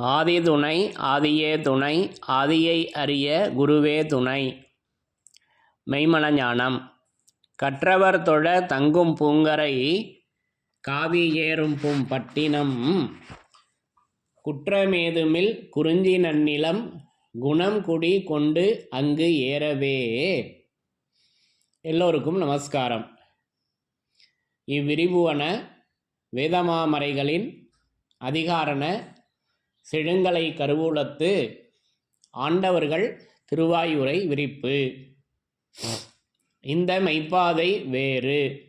ஆதி துணை ஆதியே துணை ஆதியை அறிய குருவே துணை. மெய்மன ஞானம். கற்றவர் தொழ தங்கும் பூங்கரை காவி ஏறும் பூம் பட்டினம் குற்றமேதுமில் குறிஞ்சி நன்னிலம் குணம் குடி கொண்டு அங்கு ஏறவே. எல்லோருக்கும் நமஸ்காரம். இவ்விரிவுவன வேதமாமறைகளின் அதிகாரண செழுங்கலை கருவூலத்து ஆண்டவர்கள் திருவாயுரை விரிப்பு. இந்த மெய்ப்பாதை வேறு.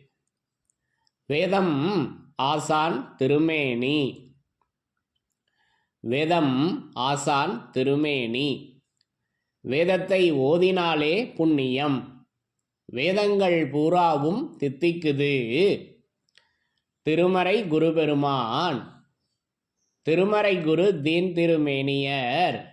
வேதம் ஆசான் திருமேனி. வேதம் ஆசான் திருமேனி. வேதத்தை ஓதினாலே புண்ணியம். வேதங்கள் பூராவும் தித்திக்குது. திருமறை குருபெருமான். திருமறை குரு தீன் திருமேனியர்.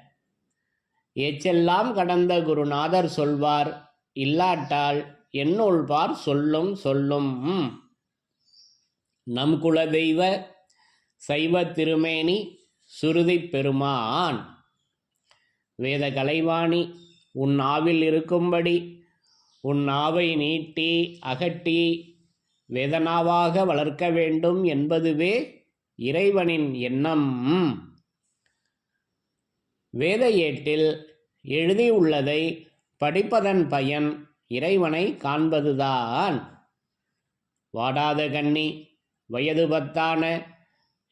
எச்செல்லாம் கடந்த குருநாதர் சொல்வார் இல்லாட்டால் என்னுள்பார் சொல்லும் சொல்லும். நம் குலதெய்வ சைவ திருமேனி சுருதி பெருமான். வேத கலைவாணி உன் நாவில் இருக்கும்படி உன் நாவை நீட்டி அகட்டி வேதனாவாக வளர்க்க வேண்டும் என்பதுவே இறைவனின் எண்ணம். வேத ஏட்டில் எழுதியுள்ளதை படிப்பதன் பயன் இறைவனை காண்பதுதான். வாடாத கண்ணி வயது பத்தான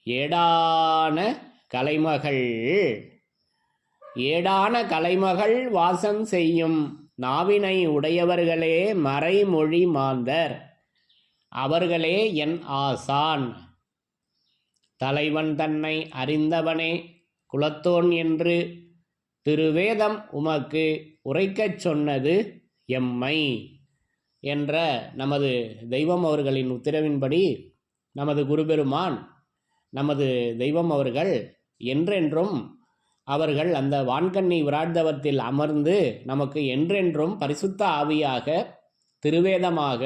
ஏடான கலைமகள். ஏடான கலைமகள் வாசம் செய்யும் நாவினை உடையவர்களே மறைமொழி மாந்தர். அவர்களே என் ஆசான். தலைவன் தன்னை அறிந்தவனே. குலத்தோன் என்று திருவேதம் உமக்கு உரைக்கச் சொன்னது எம்மை என்ற நமது தெய்வம் அவர்களின் உத்தரவின்படி நமது குருபெருமான் நமது தெய்வம் அவர்கள் என்றென்றும் அவர்கள் அந்த வான்கண்ணி விராட்தவத்தில் அமர்ந்து நமக்கு என்றென்றும் பரிசுத்த ஆவியாக திருவேதமாக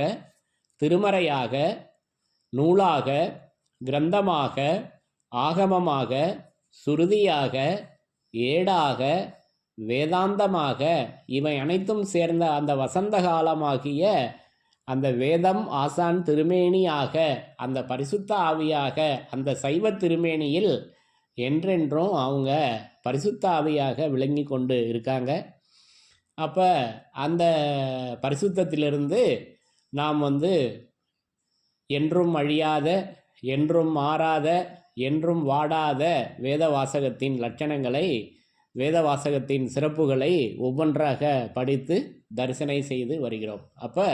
திருமறையாக நூலாக கிரந்தமாக ஆகமமாக சுருதியாக ஏடாக வேதாந்தமாக இவை அனைத்தும் சேர்ந்த அந்த வசந்த காலமாகிய அந்த வேதம் ஆசான் திருமேனியாக அந்த பரிசுத்த ஆவியாக அந்த சைவ திருமேனியில் என்றென்றும் அவங்க பரிசுத்த ஆவியாக விளங்கி கொண்டு இருக்காங்க. அப்போ அந்த பரிசுத்தத்திலிருந்து நாம் வந்து என்றும் அழியாத என்றும் மாறாத என்றும் வாடாத வேத வாசகத்தின் லட்சணங்களை வேத வாசகத்தின் சிறப்புகளை ஒவ்வொன்றாக படித்து தரிசனை செய்து வருகிறோம். அப்போ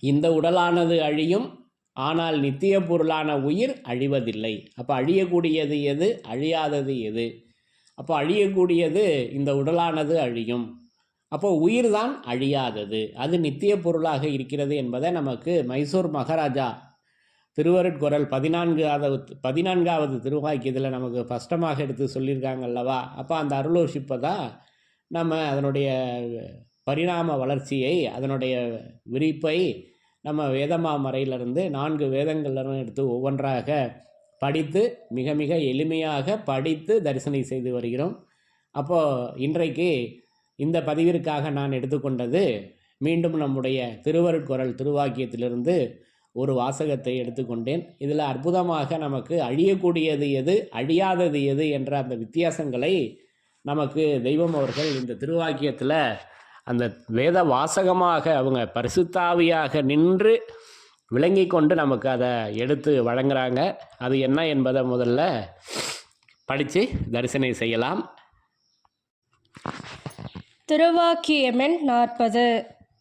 இந்த உடலானது அழியும் ஆனால் நித்திய பொருளான உயிர் அழிவதில்லை. அப்போ அழியக்கூடியது எது? அழியாதது எது? அப்போ அழியக்கூடியது இந்த உடலானது அழியும். அப்போ உயிர் தான் அழியாதது. அது நித்திய பொருளாக இருக்கிறது என்பதை நமக்கு மைசூர் மகாராஜா திருவருட்குரல் பதினான்காவது பதினான்காவது திருவாக்கியத்தில் நமக்கு ஸ்பஷ்டமாக எடுத்து சொல்லியிருக்காங்க அல்லவா? அப்போ அந்த அருளோஷிப்பை தான் நம்ம அதனுடைய பரிணாம வளர்ச்சியை அதனுடைய விரிப்பை நம்ம வேதமாமறையிலிருந்து நான்கு வேதங்கள்லாம் எடுத்து ஒவ்வொன்றாக படித்து மிக மிக எளிமையாக படித்து தரிசனை செய்து வருகிறோம். அப்போது இன்றைக்கு இந்த பதிவிற்காக நான் எடுத்துக்கொண்டது மீண்டும் நம்முடைய திருவருட்குரல் திருவாக்கியத்திலிருந்து ஒரு வாசகத்தை எடுத்துக்கொண்டேன். இதில் அற்புதமாக நமக்கு அழியக்கூடியது எது அழியாதது எது என்ற அந்த வித்தியாசங்களை நமக்கு தெய்வம் அவர்கள் இந்த திருவாக்கியத்தில் அந்த வேத வாசகமாக அவங்க பரிசுத்தாவியாக நின்று விளங்கி கொண்டு நமக்கு அதை எடுத்து வழங்குறாங்க. அது என்ன என்பதை முதல்ல படித்து தரிசனை செய்யலாம். திருவாக்கியமெண் நாற்பது.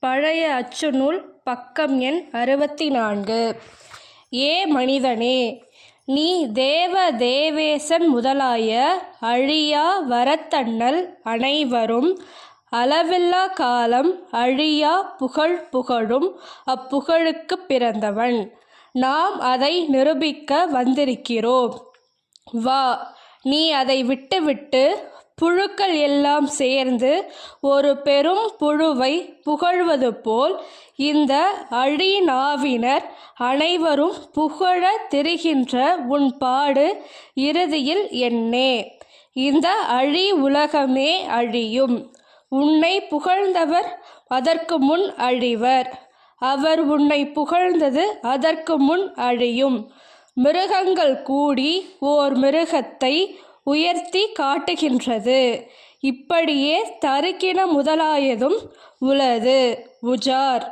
பழைய அச்சு நூல் பக்கம் எண் அறுபத்தி நான்கு ஏ மனிதனே நீ தேவ தேவேசன் முதலாய அழியா வரத்தண்ணல் அனைவரும் அளவில்லா காலம் அழியா புகழ் புகழும் அப்புகழுக்கு பிறந்தவன். நாம் அதை நிரூபிக்க வந்திருக்கிறோம். வா நீ அதை விட்டுவிட்டு புழுக்கள் எல்லாம் சேர்ந்து ஒரு பெரும் புழுவை புகழ்வது போல் இந்த அழிநாவினர் அனைவரும் புகழ திரிகின்ற உன் பாடு இறுதியில் என்னே. இந்த அழி உலகமே அழியும். உன்னை புகழ்ந்தவர் அதற்கு முன் அழிவர். அவர் உன்னை புகழ்ந்தது அதற்கு முன் அழியும். மிருகங்கள் கூடி ஓர் மிருகத்தை உயர்த்தி காட்டுகின்றது. இப்படியே தருக்கின முதலாயதும் உளது உஜார்.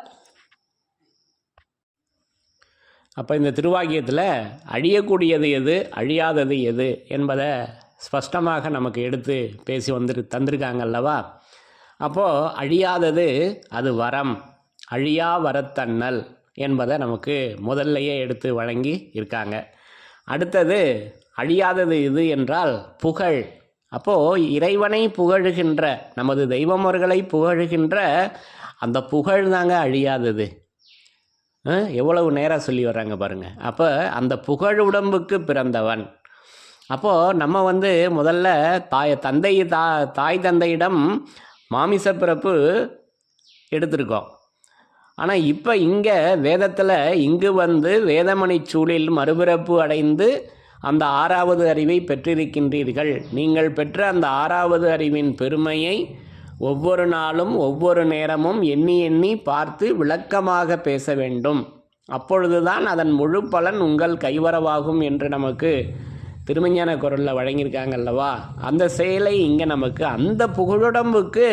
அப்போ இந்த திருவாக்கியத்தில் அழியக்கூடியது எது அழியாதது எது என்பதை ஸ்பஷ்டமாக நமக்கு எடுத்து பேசி வந்துரு தந்திருக்காங்க அல்லவா? அப்போது அழியாதது அது வரம். அழியா வரத்தன்னல் என்பதை நமக்கு முதல்லையே எடுத்து வழங்கி இருக்காங்க. அடுத்தது அழியாதது இது என்றால் புகழ். அப்போது இறைவனை புகழுகின்ற நமது தெய்வமர்களை புகழுகின்ற அந்த புகழ் தாங்க அழியாதது. எவ்வளவு நேராக சொல்லி வர்றாங்க பாருங்கள் அப்போ அந்த புகழ் உடம்புக்கு பிறந்தவன். அப்போது நம்ம வந்து முதல்ல தாய் தந்தை தா தாய் தந்தையிடம் மாமிச பிறப்பு எடுத்திருக்கோம். ஆனால் இப்போ இங்கே வேதத்தில் இங்கு வந்து வேதமணி சூழில் மறுபிறப்பு அடைந்து அந்த ஆறாவது அறிவை பெற்றிருக்கின்றீர்கள். நீங்கள் பெற்ற அந்த ஆறாவது அறிவின் பெருமையை ஒவ்வொரு நாளும் ஒவ்வொரு நேரமும் எண்ணி எண்ணி பார்த்து விளக்கமாக பேச வேண்டும். அப்பொழுதுதான் அதன் முழு பலன் உங்கள் கைவரவாகும் என்று நமக்கு திருமஞான குரலில் வழங்கியிருக்காங்க அல்லவா? அந்த செயலை இங்கே நமக்கு அந்த புகழுடம்புக்கு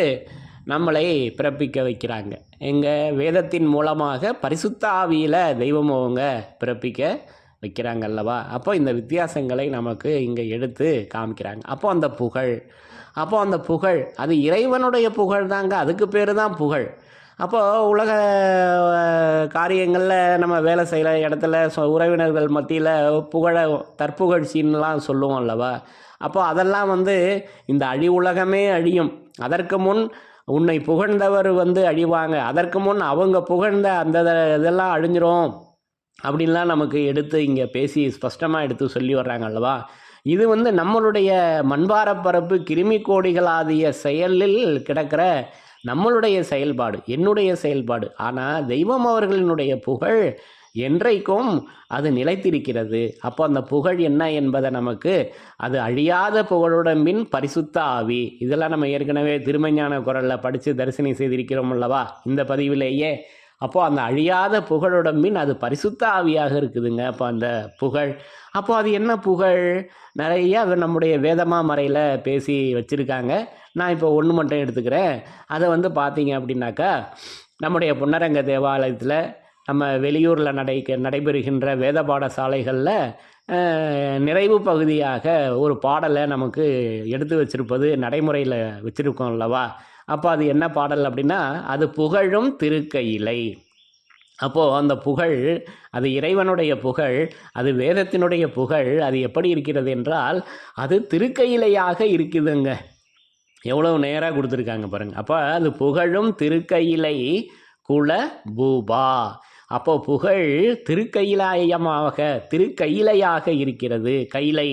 நம்மளை பிறப்பிக்க வைக்கிறாங்க. எங்கள் வேதத்தின் மூலமாக பரிசுத்த ஆவியில் தெய்வம் அவங்க பிறப்பிக்க வைக்கிறாங்க அல்லவா? அப்போ இந்த வித்தியாசங்களை நமக்கு இங்கே எடுத்து காமிக்கிறாங்க. அப்போ அந்த புகழ் அப்போ அந்த புகழ் அது இறைவனுடைய புகழ் தாங்க. அதுக்கு பேர் தான் புகழ். அப்போது உலக காரியங்களில் நம்ம வேலை செய்கிற இடத்துல சொ- உறவினர்கள் மத்தியில் புகழ தற்புகழ்ச்சின்லாம் சொல்லுவோம் அல்லவா? அப்போ அதெல்லாம் வந்து இந்த அழி உலகமே அழியும். அதற்கு முன் உன்னை புகழ்ந்தவர் வந்து அழிவாங்க. அதற்கு முன் அவங்க புகழ்ந்த அந்த இதெல்லாம் அழிஞ்சிரும். அப்படின்லாம் நமக்கு எடுத்து இங்கே பேசி ஸ்பஷ்டமாக எடுத்து சொல்லி வர்றாங்க அல்லவா? இது வந்து நம்மளுடைய மண்பாரப்பரப்பு கிருமி கோடிகளாதிய செயலில் கிடக்கிற நம்மளுடைய செயல்பாடு என்னுடைய செயல்பாடு. ஆனால் தெய்வம் அவர்களினுடைய புகழ் என்றைக்கும் அது நிலைத்திருக்கிறது. அப்போ அந்த புகழ் என்ன என்பதை நமக்கு அது அழியாத புகழுடம்பின் பரிசுத்த ஆவி. இதெல்லாம் நம்ம ஏற்கனவே திருமஞான குரலில் படித்து தரிசனம் செய்திருக்கிறோம் அல்லவா? இந்த பதிவிலேயே. அப்போது அந்த அழியாத புகழுடம்பின் அது பரிசுத்த ஆவியாக இருக்குதுங்க. அப்போ அந்த புகழ். அப்போ அது என்ன புகழ்? நிறைய நம்முடைய வேதமா மறையில் பேசி வச்சுருக்காங்க. நான் இப்போ ஒன்று மட்டும் எடுத்துக்கிறேன். அதை வந்து பார்த்தீங்க அப்படின்னாக்கா நம்முடைய புன்னரங்க தேவாலயத்தில் நம்ம வெளியூரில் நடை நடைபெறுகின்ற வேத பாடசாலைகளில் நிறைவு பகுதியாக ஒரு பாடலை நமக்கு எடுத்து வச்சிருப்பது நடைமுறையில் வச்சுருக்கோம் அல்லவா? அப்போ அது என்ன பாடல் அப்படின்னா அது புகழும் திருக்கையிலை. அப்போது அந்த புகழ் அது இறைவனுடைய புகழ் அது வேதத்தினுடைய புகழ் அது எப்படி இருக்கிறது என்றால் அது திருக்கையிலையாக இருக்குதுங்க. எவ்வளோ நேராக கொடுத்துருக்காங்க பாருங்கள் அப்போ அது புகழும் திருக்கையிலை குல பூபா. அப்போ புகழ் திருக்கையிலாயமாக திருக்கையிலையாக இருக்கிறது. கைலை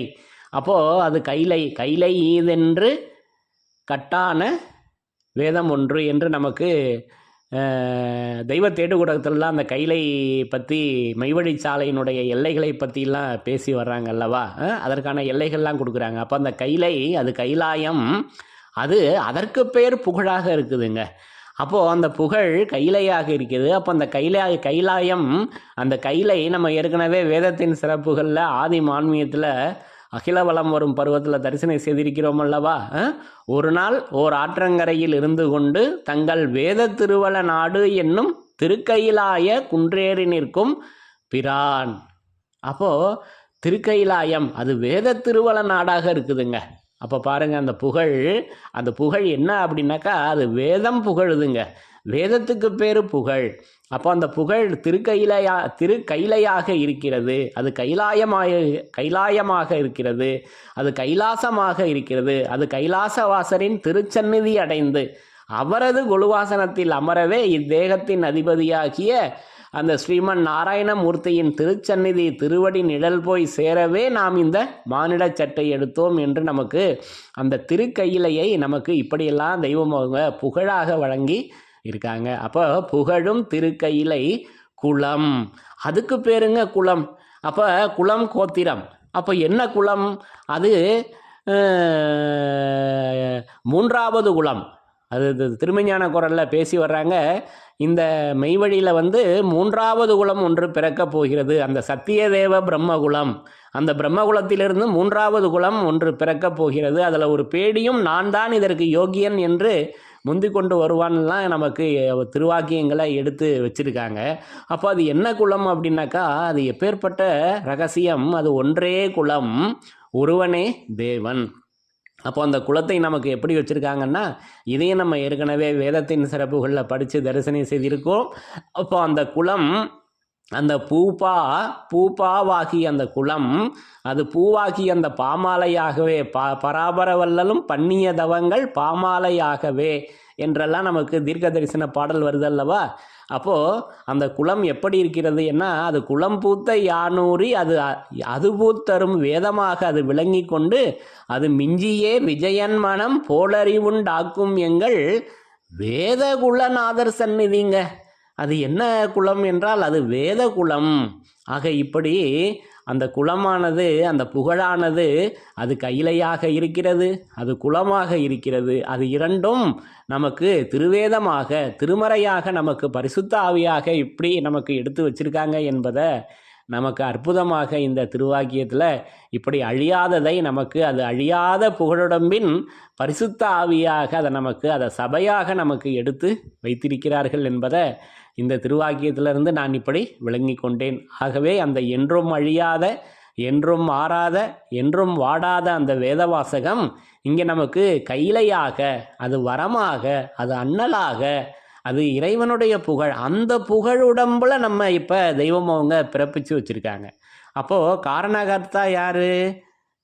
அப்போது அது கைலை கைலை ஈதென்று கட்டான வேதம் ஒன்று என்று நமக்கு தெய்வ தேடுகுடத்திலலாம் அந்த கைலை பற்றி மெய்வழிச்சாலையினுடைய எல்லைகளை பற்றிலாம் பேசி வர்றாங்க அல்லவா? அதற்கான எல்லைகள்லாம் கொடுக்குறாங்க. அப்போ அந்த கைலை அது கைலாயம் அது அதற்கு பேர் புகழாக இருக்குதுங்க. அப்போது அந்த புகழ் கைலையாக இருக்குது அப்போ அந்த கைலாய கைலாயம் அந்த கைலை நம்ம ஏற்கனவே வேதத்தின் சிறப்புகளில் ஆதி மான்மியத்தில் அகில வளம் வரும் பருவத்தில் தரிசனம் செய்திருக்கிறோம் அல்லவா? ஒரு நாள் ஓர் ஆற்றங்கரையில் இருந்து கொண்டு தங்கள் வேத திருவள நாடு என்னும் திருக்கையிலாய குன்றேறி நிற்கும் பிரான். அப்போது திருக்கைலாயம் அது வேத திருவள நாடாக இருக்குதுங்க. அப்போ பாருங்கள் அந்த புகழ் அந்த புகழ் என்ன அப்படின்னாக்கா அது வேதம் புகழுதுங்க. வேதத்துக்கு பேர் புகழ். அப்போ அந்த புகழ் திருக்கையிலையா திருக்கைலையாக இருக்கிறது. அது கைலாயமாக கைலாயமாக இருக்கிறது. அது கைலாசமாக இருக்கிறது. அது கைலாசவாசரின் திருச்சந்நிதி அடைந்து அவரது குழுவாசனத்தில் அமரவே இத்தேகத்தின் அதிபதியாகிய அந்த ஸ்ரீமன் நாராயணமூர்த்தியின் திருச்சந்நிதி திருவடி நிழல் போய் சேரவே நாம் இந்த மானிட சட்டை எடுத்தோம் என்று நமக்கு அந்த திருக்கையிலையை நமக்கு இப்படியெல்லாம் தெய்வம் அவங்க புகழாக வழங்கி இருக்காங்க. அப்போ புகழும் திருக்கையிலை குளம். அதுக்கு பேருங்க குளம். அப்போ குளம் கோத்திரம். அப்போ என்ன குளம்? அது மூன்றாவது குளம். அது இது திருமஞான குரலில் பேசி வர்றாங்க. இந்த மெய்வழியில் வந்து மூன்றாவது குலம் ஒன்று பிறக்கப் போகிறது. அந்த சத்தியதேவ பிரம்மகுலம். அந்த பிரம்மகுலத்திலிருந்து மூன்றாவது குலம் ஒன்று பிறக்கப் போகிறது. அதில் ஒரு பேடியும் நான் தான் இதற்கு யோகியன் என்று முந்தி கொண்டு வருவான்லாம் நமக்கு திருவாக்கியங்களை எடுத்து வச்சிருக்காங்க. அப்போ அது என்ன குலம் அப்படின்னாக்கா அது எப்பேற்பட்ட ரகசியம்? அது ஒன்றே குலம். ஒருவனே தேவன். அப்போ அந்த குலத்தை நமக்கு எப்படி வச்சுருக்காங்கன்னா இதையும் நம்ம ஏற்கனவே வேதத்தின் சிறப்புகளில் படித்து தரிசனம் செய்திருக்கோம். அப்போ அந்த குலம் அந்த பூப்பா பூப்பாவாகி அந்த குளம் அது பூவாகி அந்த பாமாலையாகவே பா பராபரவல்லலும் பண்ணிய தவங்கள் பாமாலையாகவே என்றெல்லாம் நமக்கு தீர்க்க தரிசன பாடல் வருது அல்லவா? அப்போது அந்த குலம் எப்படி இருக்கிறது என்ன? அது குலம் பூத்த யானூரி அது அது பூத்தரும் வேதமாக அது விளங்கி கொண்டு அது மிஞ்சியே விஜயன் மனம் போலறிவுண்டாக்கும் எங்கள் வேத குலநாதர் சந்நிதிங்க. அது என்ன குலம் என்றால் அது வேத குலம் ஆக இப்படி அந்த குலமானது அந்த புகழானது அது கையிலையாக இருக்கிறது அது குலமாக இருக்கிறது. அது இரண்டும் நமக்கு திருவேதமாக திருமறையாக நமக்கு பரிசுத்த ஆவியாக இப்படி நமக்கு எடுத்து வச்சிருக்காங்க என்பதை நமக்கு அற்புதமாக இந்த திருவாக்கியத்தில் இப்படி அழியாததை நமக்கு அது அழியாத புகழுடம்பின் பரிசுத்த ஆவியாக அதை நமக்கு அதை சபையாக நமக்கு எடுத்து வைத்திருக்கிறார்கள் என்பதை இந்த திருவாக்கியத்திலிருந்து நான் இப்படி விளங்கி கொண்டேன். ஆகவே அந்த என்றும் அழியாத என்றும் மாறாத என்றும் வாடாத அந்த வேதவாசகம் இங்கே நமக்கு கையிலையாக அது வரமாக அது அண்ணலாக அது இறைவனுடைய புகழ் அந்த புகழ் உடம்புல நம்ம இப்போ தெய்வம் அவங்க பிறப்பிச்சு வச்சுருக்காங்க. அப்போது காரணகர்த்தா யார்?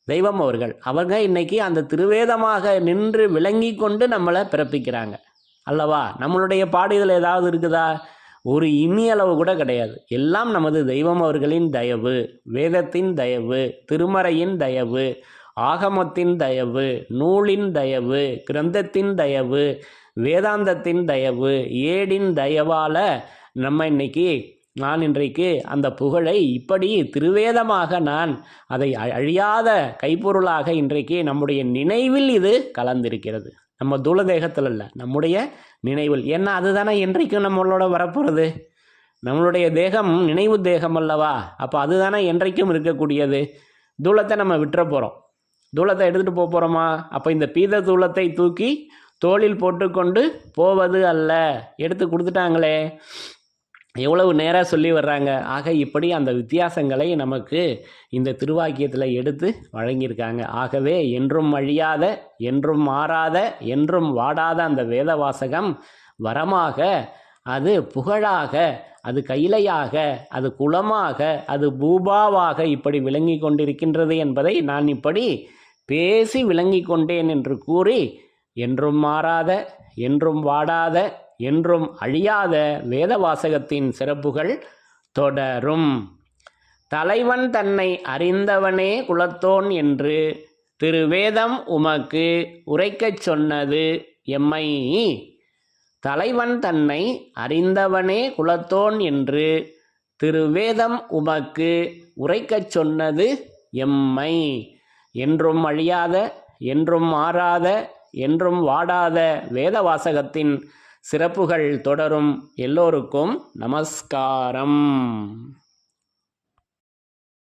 தெய்வம் அவர்கள். அவங்க இன்னைக்கு அந்த திருவேதமாக நின்று விளங்கி கொண்டு நம்மளை பிறப்பிக்கிறாங்க. அல்லவா? நம்மளுடைய பாடு இதில் ஏதாவது இருக்குதா? ஒரு இனி அளவு கூட கிடையாது. எல்லாம் நமது தெய்வம் அவர்களின் தயவு வேதத்தின் தயவு திருமறையின் தயவு ஆகமத்தின் தயவு நூலின் தயவு கிரந்தத்தின் தயவு வேதாந்தத்தின் தயவு ஏடின் தயவால் நம்ம இன்னைக்கு நான் இன்றைக்கு அந்த புகழை இப்படி திருவேதமாக நான் அதை அழியாத கைப்பொருளாக இன்றைக்கு நம்முடைய நினைவில் இது கலந்திருக்கிறது. நம்ம தூளதேகத்தில் இல்லை. நம்முடைய நினைவில். ஏன்னா அதுதானே என்றைக்கும் நம்மளோட வரப்போகிறது நம்மளுடைய தேகம் நினைவு தேகம் அல்லவா? அப்போ அதுதானே என்றைக்கும் இருக்கக்கூடியது. தூளத்தை நம்ம விட்டுற போகிறோம் தூளத்தை எடுத்துகிட்டு போக போகிறோமா அப்போ இந்த பீத தூளத்தை தூக்கி தோளில் போட்டுக்கொண்டு போவது அல்ல. எடுத்து கொடுத்துட்டாங்களே. எவ்வளவு நேராக சொல்லி வர்றாங்க. ஆக இப்படி அந்த வித்தியாசங்களை நமக்கு இந்த திருவாக்கியத்தில் எடுத்து வழங்கியிருக்காங்க. ஆகவே என்றும் அழியாத என்றும் மாறாத என்றும் வாடாத அந்த வேத வாசகம் வரமாக அது புகழாக அது கையிலையாக அது குலமாக அது பூபாவாக இப்படி விளங்கி கொண்டிருக்கின்றது என்பதை நான் இப்படி பேசி விளங்கி கொண்டேன் என்று கூறி என்றும் மாறாத என்றும் வாடாத என்றும் அழியாத வேத வாசகத்தின் சிறப்புகள் தொடரும். தலைவன் தன்னை அறிந்தவனே குலத்தோன் என்று திருவேதம் உமக்கு உரைக்கச் சொன்னது எம்மை. தலைவன் தன்னை அறிந்தவனே குலத்தோன் என்று திருவேதம் உமக்கு உரைக்கச் சொன்னது எம்மை. என்றும் அழியாத என்றும் மாறாத என்றும் வாடாத வேதவாசகத்தின் சிறப்புகள் தொடரும் எல்லோருக்கும் நமஸ்காரம்.